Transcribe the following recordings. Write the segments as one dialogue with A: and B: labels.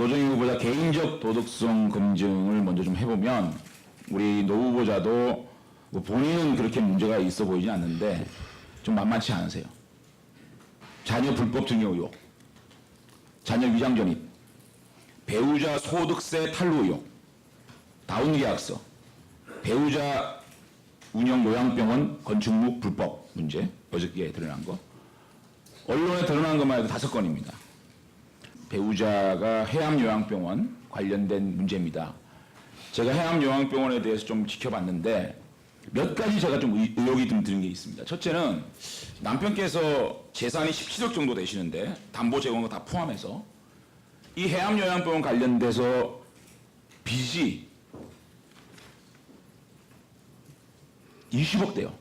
A: 노정희 후보자 개인적 도덕성 검증을 먼저 좀 해보면 우리 노 후보자도 뭐 본인은 그렇게 문제가 있어 보이지 않는데 좀 만만치 않으세요. 자녀 불법 증여 의혹, 자녀 위장 전입, 배우자 소득세 탈루 의혹, 다운 계약서, 배우자 운영 요양병원 건축물 불법 문제 어저께 드러난 거, 언론에 드러난 것만 해도 다섯 건입니다. 배우자가 해암요양병원 관련된 문제입니다. 제가 해암요양병원에 대해서 좀 지켜봤는데 몇 가지 제가 좀 의- 의혹이 좀 드는 게 있습니다. 첫째는 남편께서 재산이 17억 정도 되시는데 담보 제공을 다 포함해서 이 해암요양병원 관련돼서 빚이 20억 대요.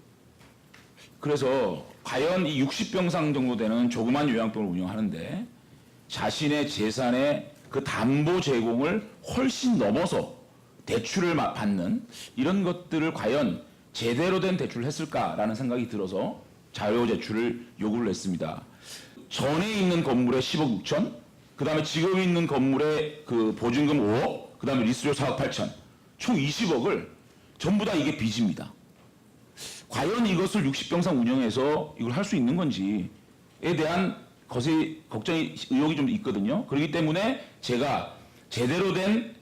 A: 그래서 과연 이 60병상 정도 되는 조그만 요양병을 운영하는데 자신의 재산의 그 담보 제공을 훨씬 넘어서 대출을 마- 받는 이런 것들을 과연 제대로 된 대출을 했을까라는 생각이 들어서 자료 제출을 요구를 했습니다. 전에 있는 건물에 10억 6천, 그 다음에 지금 있는 건물에 그 보증금 5억, 그 다음에 리스료 4억 8천, 총 20억을 전부 다 이게 빚입니다. 과연 이것을 60병상 운영해서 이걸 할 수 있는 건지에 대한 것이 걱정이 의혹이 좀 있거든요. 그렇기 때문에 제가 제대로 된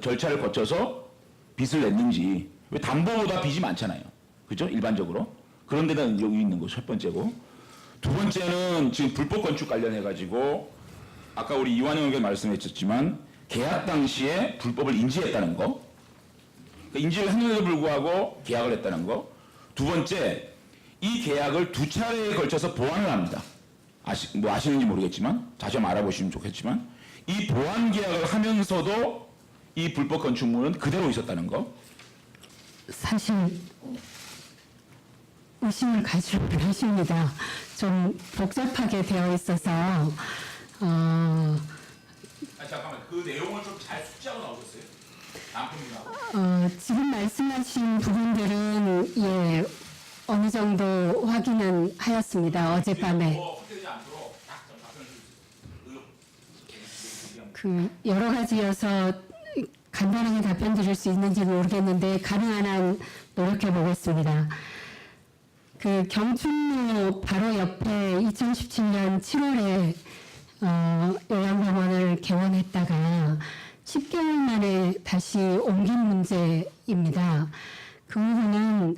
A: 절차를 거쳐서 빚을 냈는지 왜 담보보다 빚이 많잖아요. 그죠? 일반적으로 그런 데다 의혹이 있는 거첫 번째고 두 번째는 지금 불법 건축 관련해 가지고 아까 우리 이완영 의원 말씀했었지만 계약 당시에 불법을 인지했다는 거 그러니까 인지를 했는데도 불구하고 계약을 했다는 거. 두 번째, 이 계약을 두 차례에 걸쳐서 보완을 합니다. 아시, 뭐 아시는지 모르겠지만, 다시 한번 알아보시면 좋겠지만, 이 보완 계약을 하면서도 이 불법 건축물은 그대로 있었다는 거.
B: 사실 의심을 가지고 하십니다. 좀 복잡하게 되어 있어서 어,
A: 아, 잠깐만, 그 내용을 좀 잘 숙지하고 나오셨어요? 남편분하고.
B: 어, 지금 말씀하신 부분들은 예 어느 정도 확인은 하였습니다. 어젯밤에
A: 뭐, 헛되지 않도록 딱좀 답변을 주세요. 의혹.
B: 그 여러 가지여서 간단하게 답변 드릴 수 있는지 모르겠는데 가능한 한 노력해 보겠습니다. 그 경춘로 바로 옆에 2017년 7월에 어, 요양병원을 개원했다가 10개월 만에 다시 옮긴 문제입니다. 그 부분은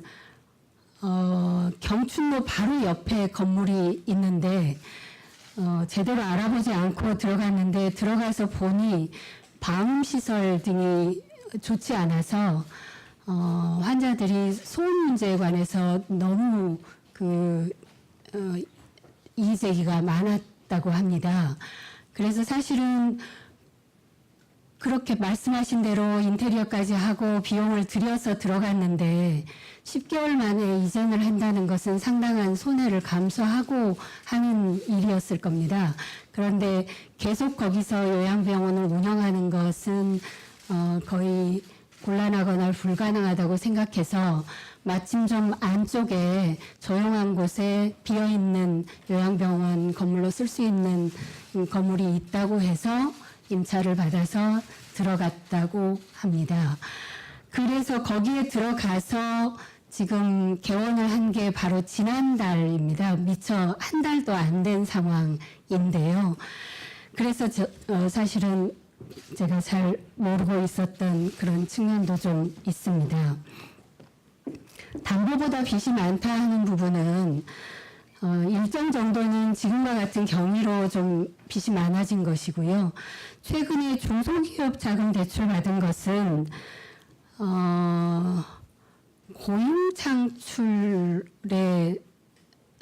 B: 어, 경춘로 바로 옆에 건물이 있는데 어, 제대로 알아보지 않고 들어갔는데 들어가서 보니 방음 시설 등이 좋지 않아서 어, 환자들이 소음 문제에 관해서 너무 그 어, 이의 제기가 많았다고 합니다. 그래서 사실은 그렇게 말씀하신 대로 인테리어까지 하고 비용을 들여서 들어갔는데 10개월 만에 이전을 한다는 것은 상당한 손해를 감수하고 하는 일이었을 겁니다. 그런데 계속 거기서 요양병원을 운영하는 것은 어, 거의 곤란하거나 불가능하다고 생각해서 마침 좀 안쪽에 조용한 곳에 비어 있는 요양병원 건물로 쓸 수 있는 음, 건물이 있다고 해서 임차를 받아서 들어갔다고 합니다. 그래서 거기에 들어가서 지금 개원을 한 게 바로 지난달입니다. 미처 한 달도 안 된 상황인데요. 그래서 저, 어, 사실은 제가 잘 모르고 있었던 그런 측면도 좀 있습니다. 담보보다 빚이 많다 하는 부분은 어, 일정 정도는 지금과 같은 경위로 좀 빚이 많아진 것이고요. 최근에 중소기업 자금 대출 받은 것은 어, 고용 창출에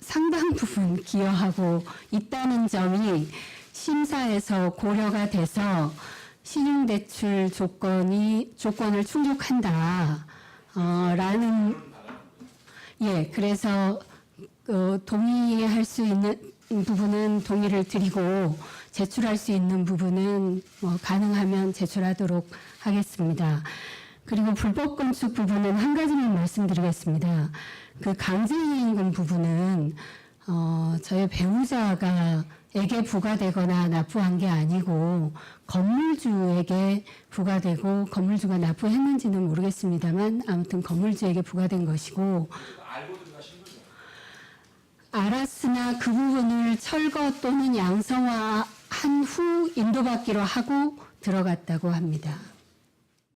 B: 상당 부분 기여하고 있다는 점이 심사에서 고려가 돼서 신용대출 조건이 조건을 충족한다. 어, 라는 예, 그래서 어, 동의할 수 있는 부분은 동의를 드리고 제출할 수 있는 부분은 뭐 가능하면 제출하도록 하겠습니다. 그리고 불법 건축 부분은 한 가지만 말씀드리겠습니다. 그 강제이행금 부분은 어, 저희 배우자가 에게 부과되거나 납부한 게 아니고 건물주에게 부과되고 건물주가 납부했는지는 모르겠습니다만 아무튼 건물주에게 부과된 것이고 알았으나 그 부분을 철거 또는 양성화한 후 인도받기로 하고 들어갔다고 합니다.